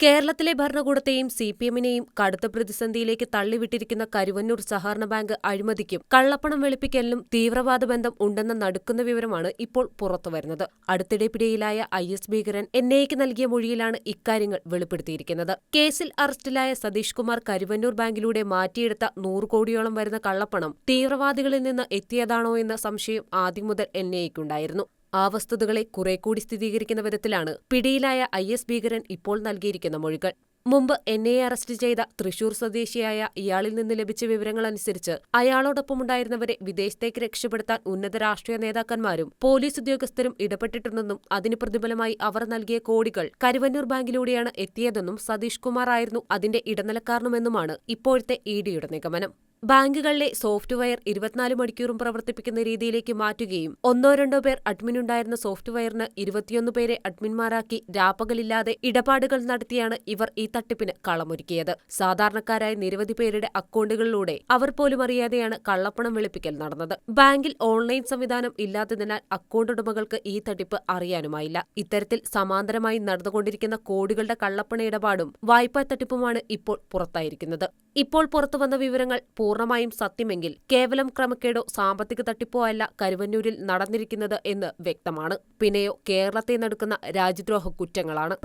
കേരളത്തിലെ ഭരണകൂടത്തെയും C P എമ്മിനെയും കടുത്ത പ്രതിസന്ധിയിലേക്ക് തള്ളിവിട്ടിരിക്കുന്ന കരുവന്നൂർ സഹകരണ ബാങ്ക് അഴിമതിക്കും കള്ളപ്പണം വെളുപ്പിക്കലിനും തീവ്രവാദ ബന്ധം ഉണ്ടെന്ന നടുക്കുന്ന വിവരമാണ് ഇപ്പോൾ പുറത്തുവരുന്നത്. അടുത്തിടെ പിടിയിലായ ഐ എസ് ഭീകരൻ എൻ ഐക്ക് നൽകിയ മൊഴിയിലാണ് ഇക്കാര്യങ്ങൾ വെളിപ്പെടുത്തിയിരിക്കുന്നത്. കേസിൽ അറസ്റ്റിലായ സതീഷ് കുമാർ കരുവന്നൂർ ബാങ്കിലൂടെ മാറ്റിയെടുത്ത നൂറ് കോടിയോളം വരുന്ന കള്ളപ്പണം തീവ്രവാദികളിൽ നിന്ന് എത്തിയതാണോ എന്ന സംശയം ആദ്യം മുതൽ എൻ ഐക്കുണ്ടായിരുന്നു ആ വസ്തുതകളെ കുറെ കൂടി സ്ഥിരീകരിക്കുന്ന വിധത്തിലാണ് പിടിയിലായ ഐ എസ് ഭീകരൻ ഇപ്പോൾ നൽകിയിരിക്കുന്ന മൊഴികൾ. മുമ്പ് എൻ ഐ അറസ്റ്റ് ചെയ്ത തൃശൂർ സ്വദേശിയായ ഇയാളിൽ നിന്ന് ലഭിച്ച വിവരങ്ങളനുസരിച്ച് അയാളോടൊപ്പമുണ്ടായിരുന്നവരെ വിദേശത്തേക്ക് രക്ഷപ്പെടുത്താൻ ഉന്നത രാഷ്ട്രീയ നേതാക്കന്മാരും പോലീസ് ഉദ്യോഗസ്ഥരും ഇടപെട്ടിട്ടുണ്ടെന്നും അതിന് പ്രതിഫലമായി അവർ നൽകിയ കോടികൾ കരുവന്നൂർ ബാങ്കിലൂടെയാണ് എത്തിയതെന്നും സതീഷ് കുമാർ ആയിരുന്നു അതിന്റെ ഇടനിലക്കാരനുമെന്നുമാണ് ഇപ്പോഴത്തെ ഇ ഡിയുടെ നിഗമനം. ബാങ്കുകളിലെ സോഫ്റ്റ്വെയർ ഇരുപത്തിനാല് മണിക്കൂറും പ്രവർത്തിപ്പിക്കുന്ന രീതിയിലേക്ക് മാറ്റുകയും ഒന്നോ രണ്ടോ പേർ അഡ്മിൻ ഉണ്ടായിരുന്ന സോഫ്റ്റ്വെയറിന് ഇരുപത്തിയൊന്ന് പേരെ അഡ്മിന്മാരാക്കി രാപ്പകലില്ലാതെ ഇടപാടുകൾ നടത്തിയാണ് ഇവർ ഈ തട്ടിപ്പിന് കളമൊരുക്കിയത്. സാധാരണക്കാരായ നിരവധി പേരുടെ അക്കൗണ്ടുകളിലൂടെ അവർ പോലും അറിയാതെയാണ് കള്ളപ്പണം വെളുപ്പിക്കൽ നടന്നത്. ബാങ്കിൽ ഓൺലൈൻ സംവിധാനം ഇല്ലാത്തതിനാൽ അക്കൗണ്ട് ഉടമകൾക്ക് ഈ തട്ടിപ്പ് അറിയാനുമായില്ല. ഇത്തരത്തിൽ സമാന്തരമായി നടന്നുകൊണ്ടിരിക്കുന്ന കോടികളുടെ കള്ളപ്പണ ഇടപാടും വായ്പാ തട്ടിപ്പുമാണ് ഇപ്പോൾ പുറത്തായിരിക്കുന്നത്. ഇപ്പോൾ പുറത്തുവന്ന വിവരങ്ങൾ പൂർണമായും സത്യമെങ്കിൽ കേവലം ക്രമക്കേടോ സാമ്പത്തിക തട്ടിപ്പോ അല്ല കരുവന്നൂരിൽ നടന്നിരിക്കുന്നത് എന്ന് വ്യക്തമാണ്. പിന്നെയോ കേരളത്തെ നടുക്കുന്ന രാജ്യദ്രോഹ കുറ്റങ്ങളാണ്.